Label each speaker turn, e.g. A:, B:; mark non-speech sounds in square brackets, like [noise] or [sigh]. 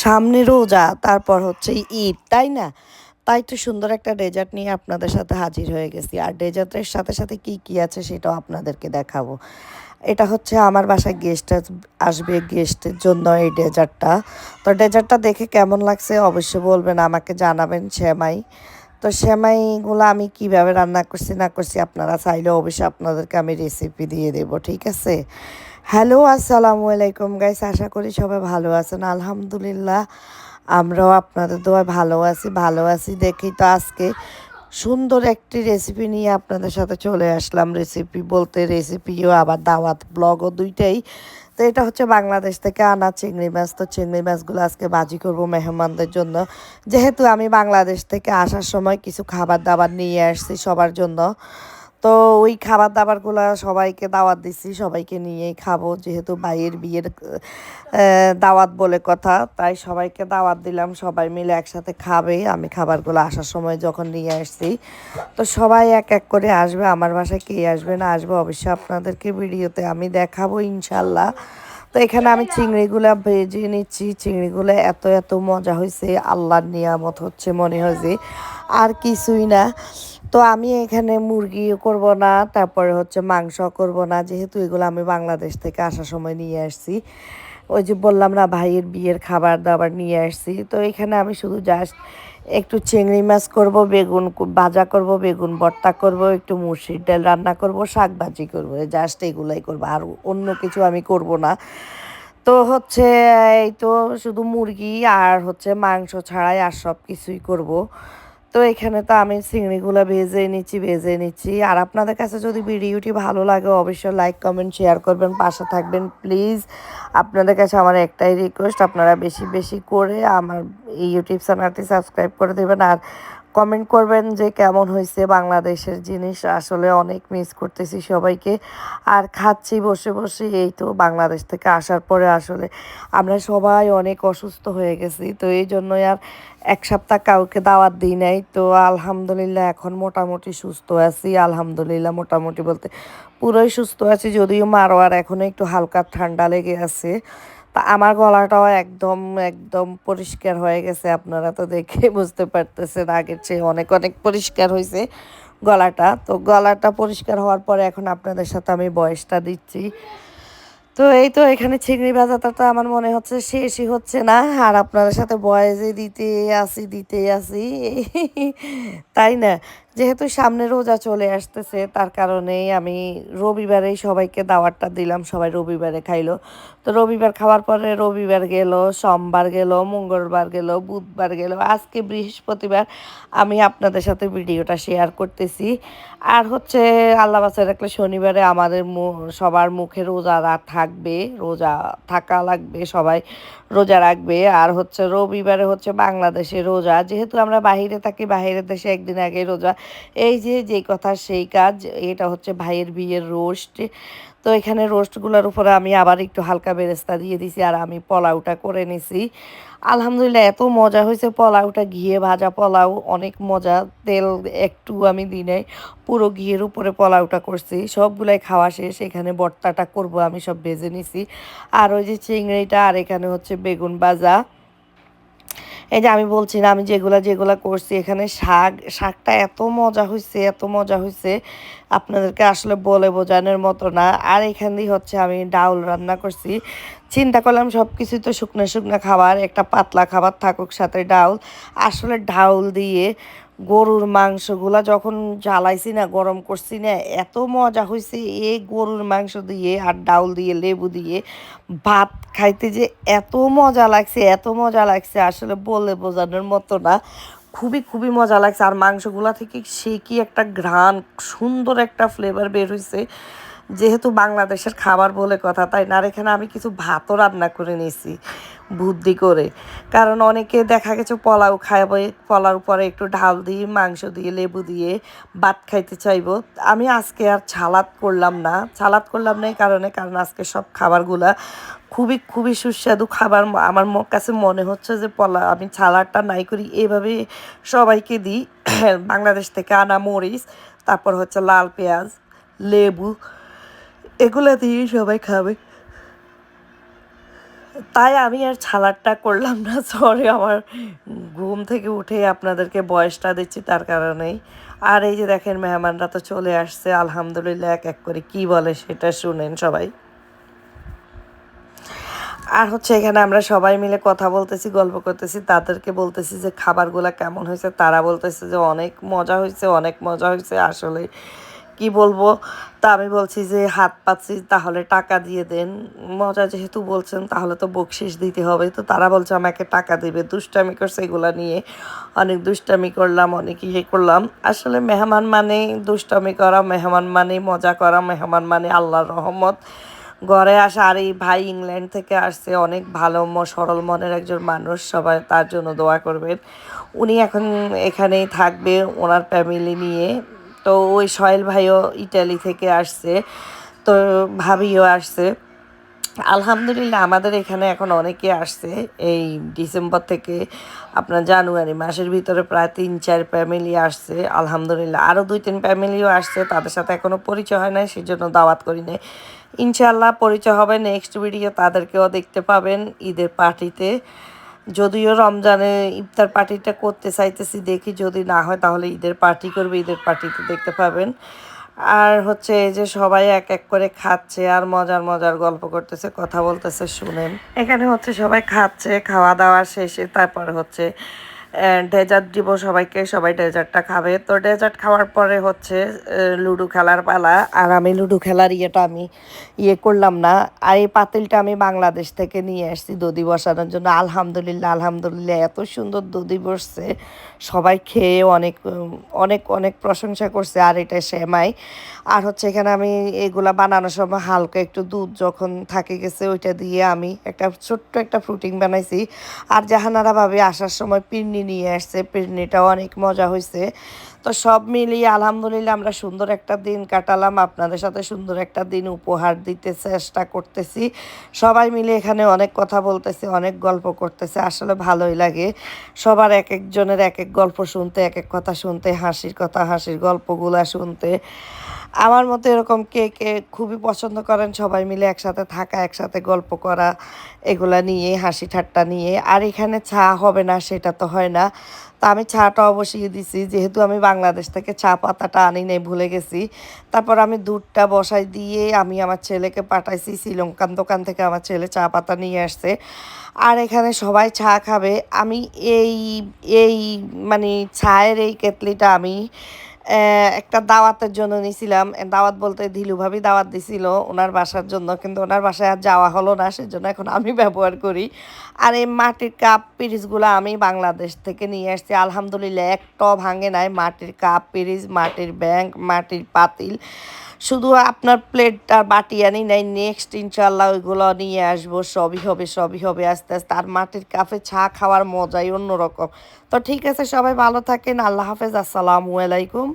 A: সামনে রোজা, তারপর হচ্ছে ঈদ, তাই না? তাই তো সুন্দর একটা ডেজার্ট নিয়ে আপনাদের সাথে হাজির হয়ে গেছি। আর ডেজার্টের সাথে সাথে কি কি আছে সেটাও আপনাদেরকে দেখাবো। এটা হচ্ছে আমার বাসায় গেস্ট আসবে গেস্টের জন্য এই ডেজার্টটা তো ডেজার্টটা দেখে কেমন লাগছে অবশ্যই বলবেন, আমাকে জানাবেন শ্যামাই। তো সেমাইগুলো আমি কীভাবে রান্না করছি না করছি আপনারা চাইলে অবশ্যই আপনাদেরকে আমি রেসিপি দিয়ে দেব, ঠিক আছে? হ্যালো, আসসালামু আলাইকুম। গাইস আশা করি সবাই ভালো আছেন। আলহামদুলিল্লাহ, আমরাও আপনাদের দোয়ায় ভালো আছি ভালো আছি দেখি তো আজকে সুন্দর একটি রেসিপি নিয়ে আপনাদের সাথে চলে আসলাম। রেসিপি বলতে রেসিপিও আবার দাওয়াত ব্লগও দুইটাই। তো এটা হচ্ছে বাংলাদেশ থেকে আনা চিংড়ি মাছ। তো চিংড়ি মাছগুলো আজকে বাজি করব মেহমানদের জন্য। যেহেতু আমি বাংলাদেশ থেকে আসার সময় কিছু খাবার দাবার নিয়ে আসছি সবার জন্য। তো ওই খাবার দাবারগুলো সবাইকে দাওয়াত দিছি, সবাইকে নিয়েই খাব যেহেতু ভাইয়ের বিয়ের দাওয়াত বলে কথা, তাই সবাইকে দাওয়াত দিলাম, সবাই মিলে একসাথে খাবে, আমি খাবারগুলো আসার সময় যখন নিয়ে আসছি। তো সবাই এক এক করে আসবে, আমার বাসায় কে আসবে না আসবে অবশ্যই আপনাদেরকে ভিডিওতে আমি দেখাবো ইনশাল্লাহ। তো এখানে আমি চিংড়িগুলো ভেজে নিচ্ছি। চিংড়িগুলো এত এত মজা হয়েছে আল্লাহর নিয়ামত হচ্ছে মনে হয় যে আর কিছুই না। তো আমি এখানে মুরগিও করব না, তারপরে হচ্ছে মাংস করব না। যেহেতু এগুলো আমি বাংলাদেশ থেকে আসার সময় নিয়ে আসছি। ওই যে বললাম না, ভাইয়ের বিয়ের খাবার দাবার নিয়ে আসছি। তো এখানে আমি শুধু জাস্ট একটু চিংড়ি মাছ করব, বেগুন ভাজা করব, বেগুন ভর্তা করব, একটু মুসির ডাল রান্না করব শাক ভাজি করব জাস্ট এগুলাই করব। আর অন্য কিছু আমি করব না। তো হচ্ছে, এই তো শুধু মুরগি আর হচ্ছে মাংস ছাড়াই আর সব কিছুই করব। তো এখানে তো আমি চিংড়িগুলো ভেজে নিচ্ছি ভেজে নিচ্ছি। আর আপনাদের কাছে যদি ভিডিওটি ভালো লাগে, অবশ্যই লাইক কমেন্ট শেয়ার করবেন, পাশে থাকবেন প্লিজ আপনাদের কাছে আমার একটাই রিকোয়েস্ট আপনারা বেশি বেশি করে আমার এই ইউটিউব চ্যানেলটি সাবস্ক্রাইব করে দেবেন। আর কমেন্ট করবেন যে কেমন হয়েছে বাংলাদেশের জিনিস। আসলে অনেক মিস করতেছি সবাইকে। আর খাচ্ছি বসে বসে, এই তো বাংলাদেশ থেকে আসার পরে আসলে আমরা সবাই অনেক অসুস্থ হয়ে গেছি। তো এই জন্যই আর এক সপ্তাহ কাউকে দাওয়াত দিই নাই। তো আলহামদুলিল্লাহ এখন মোটামুটি সুস্থ আছি। আলহামদুলিল্লাহ মোটামুটি বলতে পুরোই সুস্থ আছি, যদিও মারোয়ার এখনও একটু হালকা ঠান্ডা লেগে আছে। তা আমার গলাটাও একদম একদম পরিষ্কার হয়ে গেছে। আপনারা তো দেখে বুঝতে পারতেছেন আগের চেয়ে অনেক অনেক পরিষ্কার হয়েছে গলাটা। তো গলাটা পরিষ্কার হওয়ার পরে এখন আপনাদের সাথে আমি বয়সটা দিচ্ছি। তো এই তো এখানে চিংড়ি ভাজাটা তো আমার মনে হচ্ছে শেষই হচ্ছে না। আর আপনাদের সাথে বয়েসে দিতে আসি দিতে আসি। তাই না? যেহেতু সামনে রোজা চলে আসতেছে, তার কারণেই আমি রবিবারেই সবাইকে দাওয়াতটা দিলাম, সবাই রবিবারে খাইলো। তো রবিবার খাওয়ার পরে রবিবার গেল, সোমবার গেল, মঙ্গলবার গেল, বুধবার গেল, আজকে বৃহস্পতিবার আমি আপনাদের সাথে ভিডিওটা শেয়ার করতেছি। আর হচ্ছে আল্লাহ বাসায় রাখলে শনিবারে আমাদের সবার মুখে রোজা থাকবে, রোজা থাকা লাগবে, সবাই রোজা রাখবে। আর হচ্ছে রবিবারে হচ্ছে বাংলাদেশে রোজা, যেহেতু আমরা বাহিরে থাকি, বাহিরের দেশে একদিন আগে, রোজা। এই যে যে কথা, সেই কাজ, এটা হচ্ছে ভাইয়ের বিয়ের রোস্ট। তো এখানে রোস্টগুলোর উপরে আমি আবার একটু হালকা বেরেস্তা দিয়ে দিছি আর আমি পোলাওটা করে নিছি। আলহামদুলিল্লাহ, এত মজা হয়েছে পোলাওটা, ঘিয়ে ভাজা পোলাও, অনেক মজা। তেল একটু আমি দিই নাই, পুরো ঘিয়ের উপরে পোলাওটা করছি। সবগুলাই খাওয়া শেষ, এখানে বর্তাটা করব, আমি সব ভেজে নিছি। আর ওই যে চিংড়িটা, আর এখানে হচ্ছে বেগুন ভাজা। এই যে আমি বলছি না, আমি যেগুলা যেগুলা করছি, এখানে শাক, শাকটা এত মজা হয়েছে এত মজা হয়েছে আপনাদেরকে আসলে বলে বোঝানোর মতো না। আর এখান দিয়ে হচ্ছে আমি ডাউল রান্না করছি। চিন্তা করলাম সব কিছুই তো শুকনো শুকনো খাবার, একটা পাতলা খাবার থাকুক সাথে ডাউল। আসলে ডাউল দিয়ে গরুর মাংসগুলা যখন জ্বালাইছি না, গরম করছি না, এত মজা হয়েছে এই গরুর মাংস দিয়ে আর ডাউল দিয়ে, লেবু দিয়ে, ভাত খাইতে যে এত মজা লাগছে, এত মজা লাগছে, আসলে বলে বোঝানোর মতো না। খুবই খুবই মজা লাগছে। আর মাংসগুলা থেকে সে কি একটা ঘ্রাণ, সুন্দর একটা ফ্লেভার বের হয়েছে যেহেতু বাংলাদেশের খাবার বলে কথা, তাই না? এখানে আমি কিছু ভাতও রান্না করে নিয়েছি, বুদ্ধি করে। কারণ অনেকে দেখা গেছে পোলাও খাইব পোলার উপরে একটু ঢাল দিয়ে, মাংস দিয়ে, লেবু দিয়ে ভাত খাইতে চাইব। আমি আজকে আর ছালাদ করলাম না। ছালাদ করলাম না এই কারণে, কারণ আজকে সব খাবারগুলা খুবই খুবই সুস্বাদু খাবার। আমার কাছে মনে হচ্ছে যে পলা, আমি ছালাডটা নাই করি, এভাবে সবাইকে দিই। [coughs] বাংলাদেশ থেকে আনা মরিচ, তারপর হচ্ছে লাল পেঁয়াজ, লেবু এগুলো দিয়ে সবাই খাবে। তাই আমি আর ছালাডটা করলাম না সরি আমার ঘুম থেকে উঠে আপনাদেরকে বয়সটা দিচ্ছি তার কারণেই। আর এই যে দেখেন, মেহমানরা তো চলে আসছে, আলহামদুলিল্লাহ এক এক করে কি বলে সেটা শুনেন সবাই। আর হচ্ছে এখানে আমরা সবাই মিলে কথা বলতেছি, গল্প করতেছি, তাদেরকে বলতেছি যে খাবারগুলো কেমন হয়েছে, তারা বলতেছে যে অনেক মজা হয়েছে, অনেক মজা হয়েছে, আসলে কি বলব? তা আমি বলছি যে, হাত পাচ্ছি তাহলে টাকা দিয়ে দেন। মজা যেহেতু বলছেন, তাহলে তো বকশিস দিতে হবে। তো তারা বলছে, আমাকে টাকা দেবে, দুষ্টামি করছে এগুলা নিয়ে। অনেক দুষ্টামি করলাম, অনেক ইয়ে করলাম। আসলে মেহমান মানে দুষ্টামি করা, মেহমান মানে মজা করা, মেহমান মানে আল্লাহর রহমত। ঘরে আসা, আর এই ভাই ইংল্যান্ড থেকে আসছে, অনেক ভালো সরল মনের একজন মানুষ, সবাই তার জন্য দোয়া করবেন। উনি এখন এখানেই থাকবে, ওনার ফ্যামিলি নিয়ে। তো ওই সহেল ভাইও ইটালি থেকে আসছে, তো ভাবিও আসছে। আলহামদুলিল্লাহ আমাদের এখানে এখন অনেকে আসছে, এই ডিসেম্বর থেকে আপনার জানুয়ারি মাসের ভিতরে প্রায় তিন চার ফ্যামিলি আসছে। আলহামদুলিল্লাহ আরও দুই তিন ফ্যামিলিও আসছে, তাদের সাথে এখনও পরিচয় হয় নাই সেই জন্য দাওয়াত করি নাই। ইনশাল্লাহ পরিচয় হবে নেক্সট ভিডিও তাদেরকেও দেখতে পাবেন ঈদের পার্টিতে যদিও রমজানে ইফতার পার্টিটা করতে চাইতেছি দেখি, যদি না হয় তাহলে ঈদের পার্টি করবে, ঈদের পার্টিতে দেখতে পাবেন। আর হচ্ছে এই যে সবাই এক এক করে খাচ্ছে, আর মজার মজার গল্প করতেছে, কথা বলতেছে, শুনেন। এখানে হচ্ছে সবাই খাচ্ছে, খাওয়া দাওয়া শেষে, তারপর হচ্ছে ডেজার্ট দিব সবাইকে, সবাই ডেজার্টটা খাবে। তো ডেজার্ট খাওয়ার পরে হচ্ছে লুডো খেলার পালা। আর আমি লুডো খেলার ইয়েটা আমি ইয়ে করলাম না। আর এই পাতিলটা আমি বাংলাদেশ থেকে নিয়ে আসছি দধি বসানোর জন্য। আলহামদুলিল্লাহ আলহামদুলিল্লাহ, এত সুন্দর দধি বসছে। সবাই খেয়ে অনেক অনেক অনেক প্রশংসা করছে। আর এটা সেমাই। আর হচ্ছে এখানে আমি এগুলা বানানোর সময় হালকা একটু দুধ যখন থাকে গেছে, ওইটা দিয়ে আমি একটা ছোট্ট একটা ফ্রুটিং বানাইছি। আর জাহানারা ভাবে আসার সময় পিরনি নিয়ে আসছে পিরনিটাও অনেক মজা হয়েছে তো সব মিলিয়ে আলহামদুলিল্লাহ আমরা সুন্দর একটা দিন কাটালাম। আপনাদের সাথে সুন্দর একটা দিন উপহার দিতে চেষ্টা করতেছি। সবাই মিলে এখানে অনেক কথা বলতেছে, অনেক গল্প করতেছে, আসলে ভালোই লাগে। সবার এক একজনের এক এক গল্প শুনতে, এক এক কথা শুনতে, হাসির কথা, হাসির গল্পগুলা শুনতে। আমার মতো এরকম কে কে খুবই পছন্দ করেন, সবাই মিলে একসাথে থাকা, একসাথে গল্প করা, এগুলা নিয়ে, হাসি ঠাট্টা নিয়ে। আর এখানে চা হবে না, সেটা তো হয় না। তা আমি চাটা বসিয়ে দিছি, যেহেতু আমি বাংলাদেশ থেকে চা পাতাটা আনি নাই, ভুলে গেছি। তারপর আমি দুধটা বসাই দিয়ে আমি আমার ছেলেকে পাঠাইছি, শ্রীলঙ্কান দোকান থেকে আমার ছেলে চা পাতা নিয়ে আসছে। আর এখানে সবাই চা খাবে। আমি এই এই মানে চায়ের এই কেতলিটা আমি একটা দাওয়াতের জন্য নিছিলাম। দাওয়াত বলতে ধিলু ভাবি দাওয়াত দিছিল ওনার বাসার জন্য, কিন্তু ওনার বাসায় আর যাওয়া হলো না, সেজন্য এখন আমি [laughs] ব্যবহার করি। আর এই মাটির কাপ পিরিজগুলো আমি বাংলাদেশ থেকে নিয়ে আসছি। আলহামদুলিল্লাহ, একটাও ভাঙে নাই। মাটির কাপ পিরিজ মাটির ব্যাংক, মাটির পাতিল। শুধু আপনার প্লেটটা বাটি আনি নাই নেক্সট ইনশাল্লাহ ওইগুলো নিয়ে আসব। সবই হবে সবই হবে, আস্তে আস্তে। আর মাটির কাপে চা খাওয়ার মজাই অন্যরকম। তো ঠিক আছে, সবাই ভালো থাকেন। আল্লাহ হাফেজ। আসসালামু আলাইকুম।